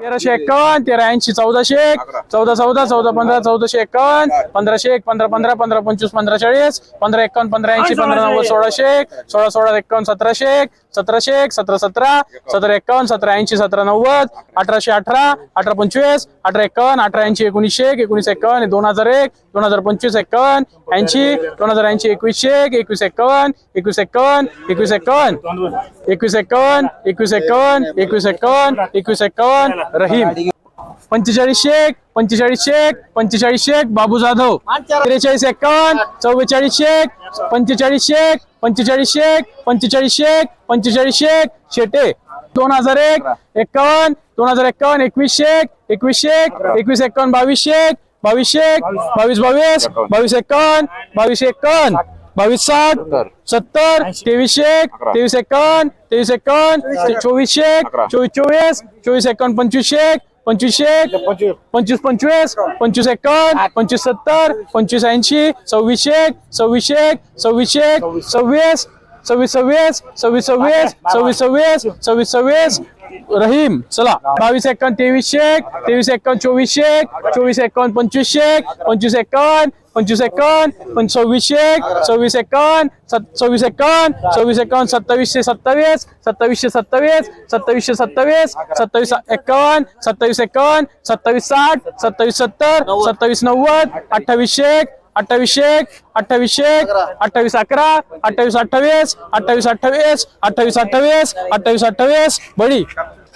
तेराशे एक्कावन्न तेरा ऐंशी चौदाशे एक चौदा चौदा चौदा पंधरा चौदाशे एक्कावन्न पंधराशे एक पंधरा पंधरा पंधरा पंचवीस पंधरा चाळीस पंधरा एक्कावन्न पंधरा ऐंशी पंधरा नव्वद सोळाशे एक. सोळा सोळा एक्कावन्न सतराशे एक सतराशे एक सतरा सतरा सतरा एक्कावन्न सतरा ऐंशी सतरा नव्वद अठराशे अठरा अठरा पंचवीस अठरा एक्कावन्न अठरा ऐंशी एकोणीसशे एक एकोणीस एक्कावन्न दोन हजार एक दोन हजार पंचवीस एक्कावन्न ऐंशी दोन हजार ऐंशी एकवीसशे एक एकवीस एक्कावन्न एकवीस एक्कावन्न एकवीस एक्कावन्न एकवीस एक्कावन्न एकवीस एक्कावन्न एकवीस एक्कावन्न एकवीस एक्कावन्न रहीम. पंचेचाळीस शेख पंचेचाळीस शेख पंचेचाळीस शेख बाबू जाधव. त्रेचाळीस एक्कावन्न चव्वेचाळीस शेख पंचेचाळीस शेख पंचेचाळीस शेख पंचेचाळीस शेख पंचेचाळीस शेख शेटे. दोन हजार एक एक्कावन्न दोन हजार एक्कावन्न एकवीस शेख एकवीस शेख एकवीस एक्कावन्न बावीस शेख बावीस शेख बावीस बावीस बावीस एक्कावन्न बावीस एक्कावन्न. बावीस साठ सत्तर. तेवीसशे एक तेवीस एक्कावन्न तेवीस एक्कावन्न चोवीसशे एक. चोवीस चोवीस चोवीस एक्कावन्न पंचवीसशे एक पंचवीसशे एक पंचवीस. पंचवीस पंचवीस एक्कावन्न पंचवीस सत्तर पंचवीस ऐंशी सव्वीसशे एक सव्वीसशे एक सव्वीसशे एक सव्वीस. सव्वीस सव्वीस सव्वीस सव्वीस सव्वीस सव्वीस सव्वीस सव्वीस रहीम चला. बावीस एक्कावन्न तेवीसशे एक तेवीस एक्कावन्न चोवीसशे एक चोवीस एक्कावन्न पंचवीसशे एक पंचवीस एक्कावन्न पंचवीस एक्कावन्न पण सव्वीस एक सव्वीस एक्कावन्न सत- सव्वीस एक्कावन्न सव्वीस एक्कावन्न सत्तावीसशे सत्तावीस सत्तावीसशे सत्तावीस सत्तावीसशे सत्तावीस सत्तावीस एक्कावन्न सत्तावीस एक्कावन्न सत्तावीस साठ सत्तावीस सत्तर सत्तावीस नव्वद अठ्ठावीसशे एक अठ्ठावीसशे एक अठ्ठावीसशे एक अठ्ठावीस अकरा अठ्ठावीस अठ्ठावीस अठ्ठावीस अठ्ठावीस अठ्ठावीस अठ्ठावीस अठ्ठावीस अठ्ठावीस बळी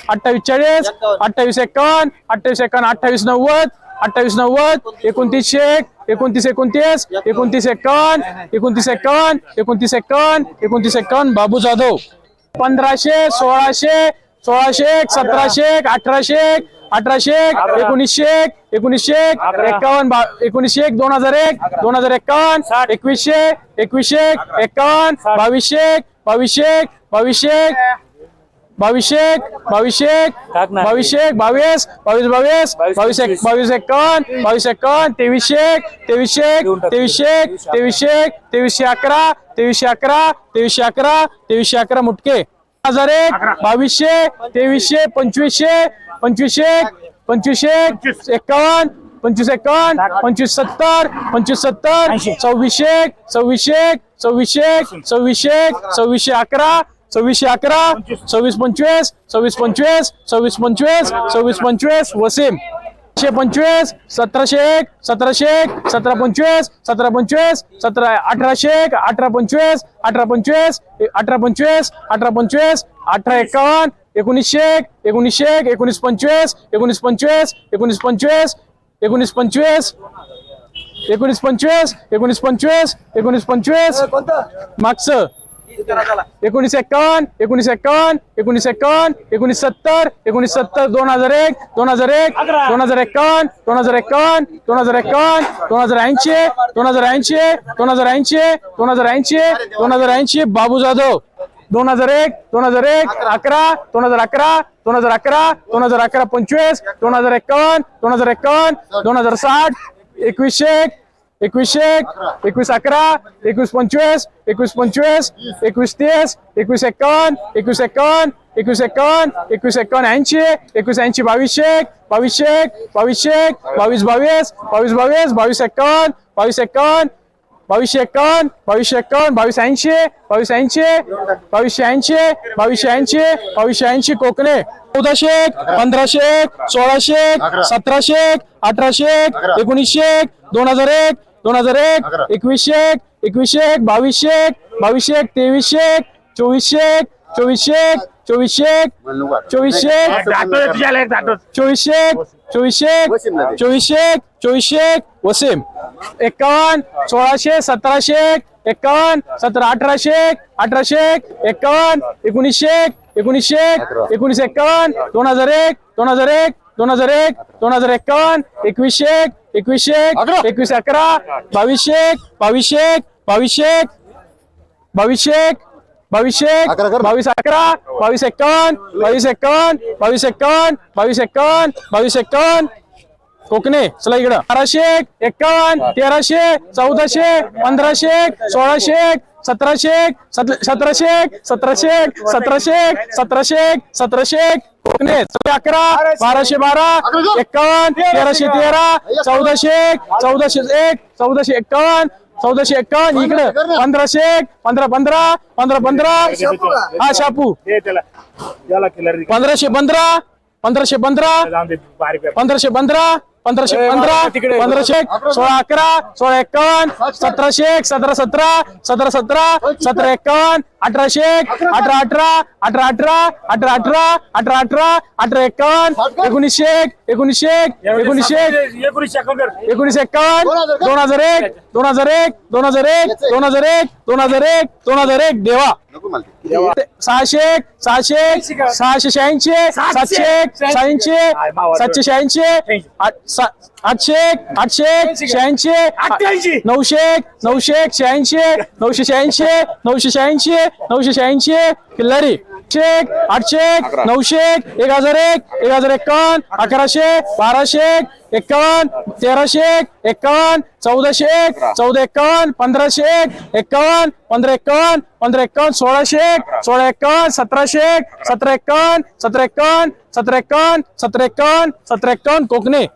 अठ्ठावीस चाळीस अठ्ठावीस एक्कावन्न अठ्ठावीस एक्कावन्न अठ्ठावीस नव्वद अठ्ठावीस नव्वद एकोणतीस एक एकोणतीस एकोणतीस एकोणतीस एक्कावन्न एकोणतीस एक्कावन्न एकोणतीस एक्कावन्न एकोणतीस एक्कावन्न बाबू जाधव. पंधराशे सोळाशे सोळाशे एक सतराशे एक अठराशे एक अठराशे एक एकोणीसशे एक एकोणीसशे एक एक्कावन्न बा- एकोणीसशे एक दोन हजार एक दोन हजार एक्कावन्न एकवीसशे एकवीसशे एक एक्कावन्न बावीसशे एक बावीसशे एक बावीसशे एक बावीसशे एक बावीसशे एक बावीसशे एक बावीस बावीस बावीस बावीस एक बावीस एक्कावन्न बावीस एक्कावन्न तेवीसशे एक तेवीसशे एक तेवीसशे एक तेवीसशे एक तेवीसशे अकरा तेवीसशे अकरा तेवीसशे अकरा तेवीसशे अकरा मुटके. हजार एक बावीसशे तेवीसशे पंचवीसशे पंचवीसशे एक पंचवीसशे एक एक्कावन्न पंचवीस एक्कावन्न पंचवीस सत्तर पंचवीस सत्तर सव्वीसशे एक सव्वीसशे एक सव्वीसशे एक सव्वीसशे एक सव्वीसशे अकरा सव्वीसशे अकरा सव्वीस पंचवीस सव्वीस पंचवीस सव्वीस पंचवीस सव्वीस पंचवीस वसीम. एकशे पंचवीस सतराशे एक सतराशे एक सतरा पंचवीस सतरा पंचवीस सतरा अठराशे एक अठरा पंचवीस अठरा पंचवीस अठरा पंचवीस अठरा पंचवीस अठरा एकावन्न एकोणीसशे एक एकोणीसशे एक एकोणीस पंचवीस एकोणीस पंचवीस एकोणीस पंचवीस एकोणीस पंचवीस एकोणीस पंचवीस एकोणीस पंचवीस एकोणीस पंचवीस. मागचं. एकोणीस एक्कावन्न एकोणीस एक्कावन्न एकोणीस एक्कावन्न एकोणीस सत्तर एकोणीस सत्तर दोन हजार एक दोन हजार एक दोन हजार एक्कावन्न दोन हजार एक्कावन्न दोन हजार एक्कावन्न दोन हजार ऐंशी दोन हजार ऐंशी दोन हजार ऐंशी दोन हजार ऐंशी दोन हजार ऐंशी बाबू जाधव दोन हजार एक दोन हजार एक अकरा दोन हजार अकरा दोन हजार अकरा दोन हजार अकरा पंचवीस दोन हजार एक्कावन्न दोन हजार एक्कावन्न दोन हजार साठ एकवीसशे एक एकवीसशे एक एकवीस अकरा एकवीस पंचवीस एकवीस पंचवीस एकवीस तीस एकवीस एक्कावन्न एकवीस एक्कावन्न एकवीस एक्कावन्न एकवीस एक्कावन्न ऐंशी एकवीस ऐंशी बावीसशे एक बावीसशे एक बावीसशे एक बावीस बावीस बावीस बावीस बावीस एक्कावन्न बावीस एक्कावन्न बावीसशे एक्कावन्न बावीसशे एक्कावन्न बावीस ऐंशी बावीस ऐंशी बावीसशे ऐंशी बावीसशे ऐंशी बावीसशे ऐंशी कोकणे. चौदाशे एक पंधराशे एक सोळाशे एक सतराशे एक अठराशे एक एकोणीसशे एक दोन हजार एक दोन हजार एक एकवीसशे एक एकवीसशे एक बावीसशे एक बावीसशे एक तेवीसशे एक चोवीसशे एक चोवीसशे एक चोवीसशे एक चोवीसशे एक चोवीसशे एक चोवीसशे एक चोवीसशे एक चोवीसशे एक वसीम. एक्कावन्न सोळाशे सतराशे एक एक्कावन्न सतरा अठराशे एक अठराशे एक एक्कावन्न एकोणीसशे एक एकोणीसशे एक एकोणीस एक्कावन्न दोन हजार एक दोन हजार एक दोन हजार एक दोन हजार एक्कावन्न एकवीसशे एक एकवीसशे एक एकवीस अकरा. बावीसशे एक बावीसशे एक बावीसशे एक बावीसशे एक बावीसशे एक बावीस अकरा बावीस एक्कावन्न बावीस एक्कावन्न बावीस एक्कावन्न बावीस एक्कावन्न बावीस एक्कावन्न. कोकणे चला इकडं. बाराशे एक एक्कावन्न तेराशे चौदाशे पंधराशे एक सोळाशे सतराशे एक सत- सतराशे एक सतराशे एक सतराशे एक सतराशे एक सतराशे एक. कोकणे चौदा अकरा बाराशे बारा एक्कावन्न तेराशे तेरा चौदाशे एक चौदाशे एक चौदाशे एक्कावन्न चौदाशे एक्कावन्न इकडे पंधराशे एक पंधरा पंधरा पंधरा पंधरा. हा शापू. पंधराशे पंधरा पंधराशे पंधरा. पंधराशे पंधरा पंधराशे पंधरा पंधराशे एक, सोळा अकरा सोळा एक्कावन्न सतराशे एक सतरा सतरा सतरा सतरा सतरा एक्कावन्न अठराशे एक अठरा अठरा अठरा अठरा अठरा अठरा अठरा अठरा अठरा एक्कावन्न एकोणीसशे एक एकोणीसशे एक एकोणीसशे एक एकोणीसशे एक्कावन्न दोन हजार एक. दोन हजार एक दोन हजार एक दोन हजार एक दोन हजार एक दोन हजार एक देवा. सहाशे एक सहाशे एक सहाशे शहाऐंशी सातशे. एक शहाऐंशी सातशे शहाऐंशी आठशे आठशे शहाऐंशी अठ्ठ्याऐंशी. नऊशे नऊशे शहाऐंशी नऊशे शहाऐंशी नऊशे शहाऐंशी नऊशे शहाऐंशी किल्लारी. एक आठशे नऊशे एक हजार एक एक हजार एक्कावन्न अकराशे बाराशे एक्कावन्न तेराशे एक्कावन्न चौदाशे चौदा एक्कावन्न पंधराशे एक्कावन्न पंधरा एक्कावन्न पंधरा एक्कावन्न सोळाशे सोळा एक्कावन्न सतराशे सतरा एक्कावन्न सतरा एक्कावन्न सतरा एक्कावन्न सतरा एक्कावन्न सतरा एक्कावन्न सतरा एक्कावन्न कोकणे.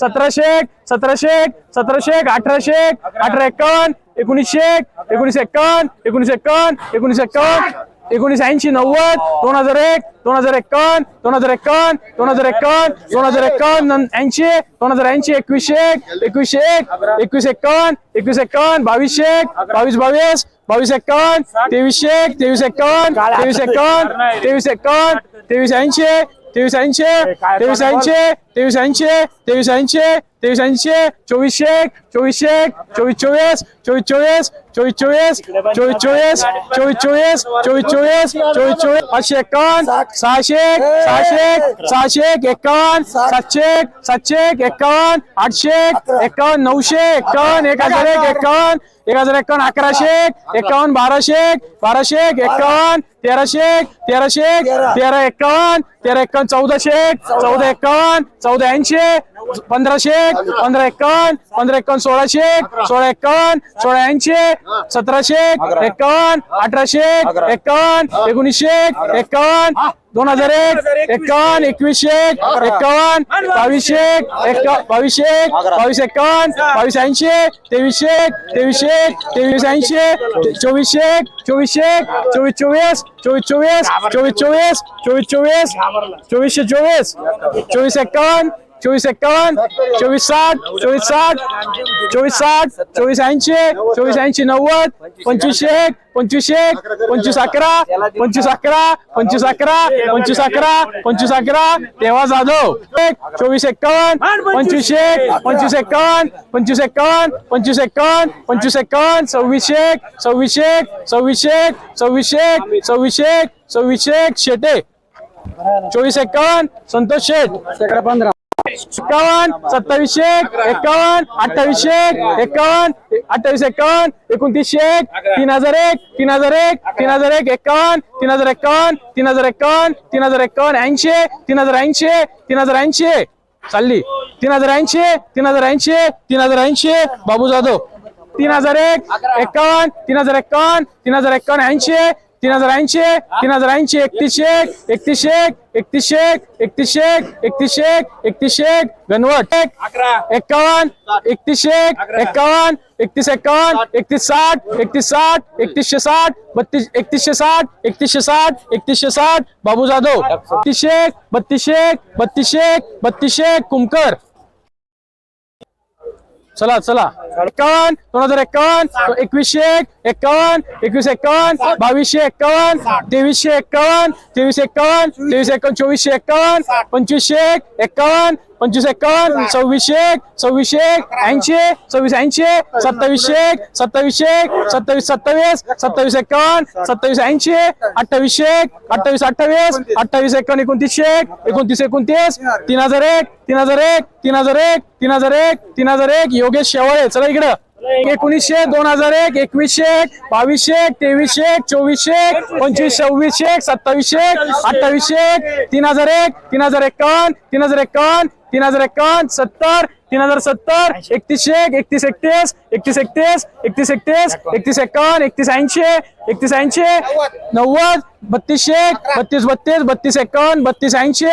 सतराशे एक सतराशे एक सतराशे एक अठराशे एक अठरा एकावन्न एकोणीसशे एक एकोणीस एकावन्न एकोणीस एकावन्न एकोणीस एकावन्न एकोणीस ऐंशी नव्वद दोन हजार एक दोन हजार एकावन्न दोन हजार एकावन्न दोन हजार एकावन्न दोन हजार एकावन्न ऐंशी दोन हजार ऐंशी एकवीसशे एक एकवीसशे एक एकवीस एकावन्न एकवीस एकावन्न बावीसशे एक बावीस बावीस बावीस एकावन्न तेवीसशे एक तेवीस एकावन्न तेवीस एकावन्न तेवीस एकावन्न तेवीस ऐंशी तेवीस ऐंशी तेवीस ऐंशी तेवीस ऐंशी तेवीस ऐंशी तेवीस ऐंशी चोवीसशे एक चोवीसशे एक चोवीस चोवीस चोवीस चोवीस चोवीस चोवीस चोवीस चोवीस चोवीस चोवीस चोवीस चोवीस चोवीस चोवीस पाचशे एकावन्न सहाशे एक सहाशे सहाशे एक एकावन्न सातशे एक सातशे एक एकावन्न आठशे एक एकावन्न नऊशे एकावन्न एक हजार एक एकावन्न एक हजार एकावन्न अकराशे एक एकावन्न बाराशे एक बाराशे एक एकावन्न तेराशे एक तेराशे एक तेरा एकावन्न तेरा एकावन्न चौदाशे एक चौदा एकावन्न चौदा ऐंशी पंधराशे एक पंधरा एकावन्न पंधरा एकावन्न सोळाशे एक सोळा एकावन्न सोळा ऐंशी सतराशे एक एकावन्न अठराशे एक एकावन्न एकोणीसशे एक एकावन्न दोन हजार एक एकावन्न एकवीसशे. एक एकावन्न बावीसशे बावीसशे एक बावीस एकावन्न बावीस ऐंशी तेवीसशे एक तेवीसशे तेवीस ऐंशी चोवीसशे एक चोवीसशे एक चोवीस चोवीस चोवीस चोवीस चोवीस चोवीस चोवीस चोवीस चोवीसशे चोवीस चोवीस एकावन्न चोवीस एक्कावन्न चोवीस साठ चोवीस साठ चोवीस साठ चोवीस ऐंशी चोवीस ऐंशी नव्वद पंचवीसशे एक पंचवीस एक पंचवीस अकरा पंचवीस अकरा पंचवीस अकरा पंचवीस अकरा पंचवीस अकरा तेव्हा जाधव. एक चोवीस एक्कावन्न पंचवीस एक पंचवीस एक्कावन्न पंचवीस एक्कावन्न पंचवीस एक्कावन्न पंचवीस एक्कावन्न सव्वीस एक सव्वीस एक सव्वीस एक सव्वीस एक सव्वीस एक सव्वीस एक शेटे. चोवीस एक्कावन्न संतोष शेठ. पंधरा. एक्कावन्न सत्तावीसशे एक एकावन्न अठ्ठावीसशे एक एकावन्न अठ्ठावीस एकावन्न एकोणतीस एक तीन हजार एक तीन हजार एक तीन हजार एक एकावन्न तीन हजार एकावन्न तीन हजार एकावन्न तीन हजार एकावन्न ऐंशी तीन हजार ऐंशी तीन हजार ऐंशी चालली तीन हजार ऐंशी तीन हजार ऐंशी तीन हजार ऐंशी बाबू जाधव तीन हजार एक एकावन्न तीन हजार एकावन्न तीन हजार एकावन्न ऐंशी तीन हजार ऐंशी तीन हजार ऐंशी एकतीसशे एक एकतीसशे एक एकतीसशे एक एकतीसशे एक एकतीसशे एक एकतीसशे एक घनवट एक अकरा. एकावन्न एकतीसशे एक एकावन्न एकतीस एकावन्न एकतीस साठ एकतीस साठ एकतीसशे साठ बत्तीस एकतीसशे साठ एकतीसशे साठ एकतीसशे साठ. बाबू जाधव. एकतीसशे एक बत्तीसशे एक बत्तीसशे एक बत्तीसशे एक कुमकर. चला चला. एकावन्न दोन हजार एकावन्न एकवीसशे एक एकावन्न एकवीस एकावन्न बावीसशे एकावन्न तेवीसशे एकावन्न तेवीस एकावन्न तेवीस एकावन्न चोवीसशे एकावन्न पंचवीसशे एक एकावन्न पंचवीस एकावन्न सव्वीसशे एक सव्वीसशे एक ऐंशी सव्वीस ऐंशी सत्तावीसशे एक सत्तावीसशे एक सत्तावीस सत्तावीस सत्तावीस एकावन्न सत्तावीस ऐंशी अठ्ठावीसशे एक अठ्ठावीस अठ्ठावीस अठ्ठावीस एकावन्न एकोणतीसशे एक एकोणतीस एकोणतीस तीन हजार एक तीन हजार एक तीन हजार एक तीन हजार एक तीन हजार एक योगेश शेवाळे. चला इकडं. एकोणीसशे दोन हजार एक एकवीसशे एक बावीसशे एक तेवीसशे एक चोवीसशे एक पंचवीस सव्वीसशे एक सत्तावीसशे एक अठ्ठावीसशे एक तीन हजार एक तीन हजार एकावन्न तीन हजार एकावन्न तीन हजार एकावन्न सत्तर तीन हजार सत्तर एकतीसशे एक एकतीस एकतीस एकतीस एकतीस एकतीस एकतीस एकतीस एकावन्न एकतीस ऐंशी एकतीस ऐंशी नव्वद बत्तीसशे एक बत्तीस बत्तीस बत्तीस एकावन्न बत्तीस ऐंशी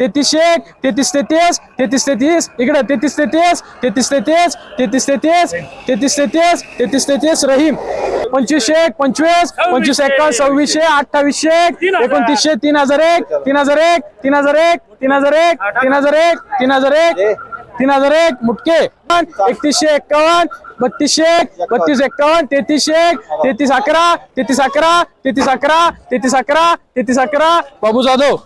तेहतीसशे एक तेहतीस तेहतीस तेहतीस तेहतीस इकडे तेहतीस तेहतीस तेहतीस तेहतीस तेहतीस तेहतीस तेहतीस तेहतीस तेहतीस तेहतीस रहीम. पंचवीसशे एक पंचवीस पंचवीस एक्कावन्न सव्वीसशे अठ्ठावीसशे एक एकोणतीसशे तीन हजार एक तीन हजार एक तीन हजार एक तीन हजार एक तीन हजार एक तीन हजार एक तीन हजार एक मुटके. एकतीसशे एक्कावन्न बत्तीसशे एक बत्तीस एक्कावन्न तेहतीसशे एक तेहतीस अकरा तेहतीस अकरा तेहतीस अकरा तेहतीस अकरा तेहतीस अकरा. बाबू जाधव.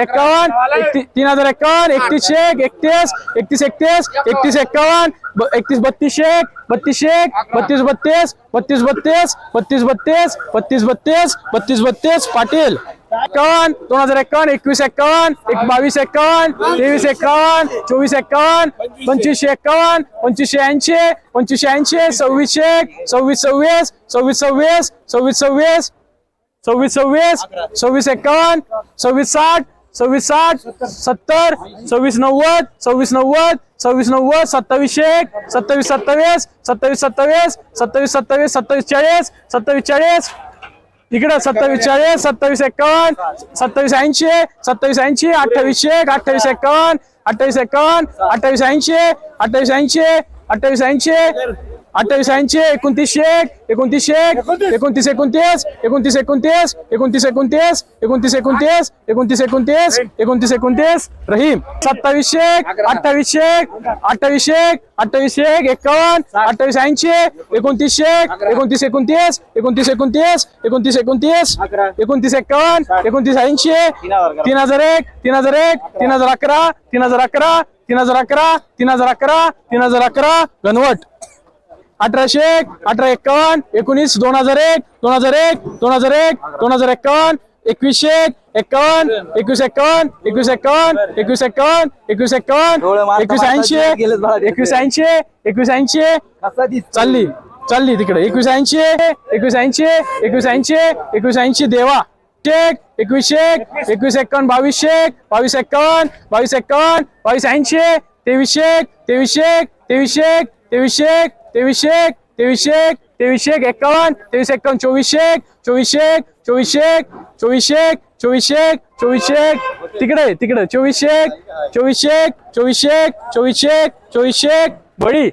एक्कावन्न एकती- तीन हजार एक्कावन्न एकतीसशे एक एकतीस एकतीस एकतीस एकतीस एक्कावन्न ब- एकतीस बत्तीसशे एक बत्तीसशे एक बत्तीस बत्तीस बत्तीस बत्तीस बत्तीस बत्तीस बत्तीस बत्तीस बत्तीस बत्तीस पाटील. एक्कावन्न दोन हजार एक्कावन्न एकवीस एक्कावन्न एक बावीस एक्कावन्न तेवीस एक्कावन्न चोवीस एक्कावन्न पंचवीसशे एक्कावन्न पंचवीसशे ऐंशी पंचवीसशे ऐंशी सव्वीसशे एक सव्वीस सव्वीस सव्वीस सव्वीस सव्वीस सव्वीस सव्वीस सव्वीस सव्वीस एक्कावन्न सव्वीस साठ सव्वीस साठ सत्तर सव्वीस नव्वद सव्वीस नव्वद सव्वीस नव्वद सत्तावीसशे एक सत्तावीस सत्तावीस सत्तावीस सत्तावीस सत्तावीस सत्तावीस सत्तावीस चाळीस सत्तावीस चाळीस इकडं सत्तावीस चाळीस सत्तावीस एक्कावन्न सत्तावीस ऐंशी सत्तावीस ऐंशी अठ्ठावीसशे एक अठ्ठावीस एक्कावन्न अठ्ठावीस एक्कावन्न अठ्ठावीस ऐंशी अठ्ठावीस ऐंशी अठ्ठावीस ऐंशी अठ्ठावीस ऐंशी एकोणतीसशे एक एकोणतीसशे एक एकोणतीस. एकोणतीस एकोणतीस एकोणतीस एकोणतीस एकोणतीस एकोणतीस एकोणतीस एकोणतीस एकोणतीस एकोणतीस एकोणतीस रहीम सत्तावीसशे एक अठ्ठावीसशे एक अठ्ठावीसशे एक अठ्ठावीसशे एक एकावन्न अठ्ठावीस ऐंशी एकोणतीसशे एक एकोणतीस एकोणतीस एकोणतीस एकोणतीस एकोणतीस एकोणतीस एकोणतीस एकावन्न एकोणतीस ऐंशी तीन हजार एक तीन हजार एक तीन हजार अकरा तीन हजार अकरा तीन हजार अकरा तीन हजार अकरा तीन हजार अकरा घनवट अठराशे एक अठरा एक्कावन्न एकोणीस दोन हजार एक दोन हजार एक दोन हजार एक दोन हजार एक्कावन्न एकवीसशे एक एक्कावन्न एकवीस एक्कावन्न एकवीस एक्कावन्न एकवीस एक्कावन्न एकवीस एक्कावन्न एकवीस ऐंशी एकवीस ऐंशी एकवीस ऐंशी चालली चालली तिकडे. एकवीस ऐंशी एकवीस ऐंशी एकवीस ऐंशी एकवीस ऐंशी देवा. एक एकवीसशे एक एकवीस एक्कावन्न बावीसशे एक बावीस एक्कावन्न बावीस एक्कावन्न बावीस ऐंशी तेवीसशे एक तेवीसशे एक तेवीसशे एक तेवीसशे एक तेवीसशे एक तेवीसशे एक तेवीसशे एक एक्कावन्न तेवीस एक्कावन्न चोवीसशे एक चोवीसशे एक चोवीसशे एक चोवीसशे एक चोवीसशे एक चोवीसशे एक तिकडे तिकडे चोवीसशे एक चोवीसशे एक चोवीसशे एक चोवीसशे एक चोवीसशे एक बळी